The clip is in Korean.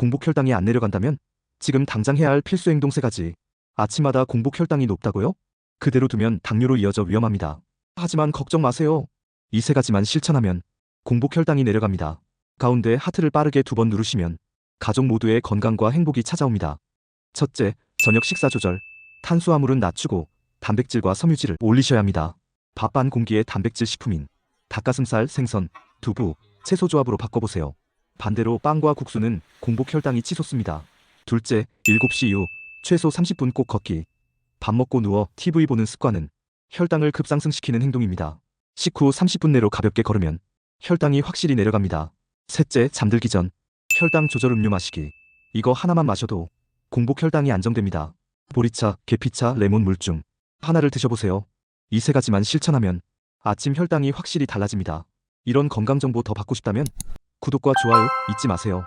공복 혈당이 안 내려간다면 지금 당장 해야 할 필수 행동 세 가지. 아침마다 공복 혈당이 높다고요? 그대로 두면 당뇨로 이어져 위험합니다. 하지만 걱정 마세요. 이 세 가지만 실천하면 공복 혈당이 내려갑니다. 가운데 하트를 빠르게 두 번 누르시면 가족 모두의 건강과 행복이 찾아옵니다. 첫째, 저녁 식사 조절. 탄수화물은 낮추고 단백질과 섬유질을 올리셔야 합니다. 밥 반 공기의 단백질 식품인 닭가슴살, 생선, 두부, 채소 조합으로 바꿔보세요. 반대로 빵과 국수는 공복 혈당이 치솟습니다. 둘째, 7시 이후 최소 30분 꼭 걷기. 밥 먹고 누워 TV 보는 습관은 혈당을 급상승시키는 행동입니다. 식후 30분 내로 가볍게 걸으면 혈당이 확실히 내려갑니다. 셋째, 잠들기 전 혈당 조절 음료 마시기. 이거 하나만 마셔도 공복 혈당이 안정됩니다. 보리차, 계피차, 레몬 물중 하나를 드셔보세요. 이 세 가지만 실천하면 아침 혈당이 확실히 달라집니다. 이런 건강 정보 더 받고 싶다면 구독과 좋아요 잊지 마세요.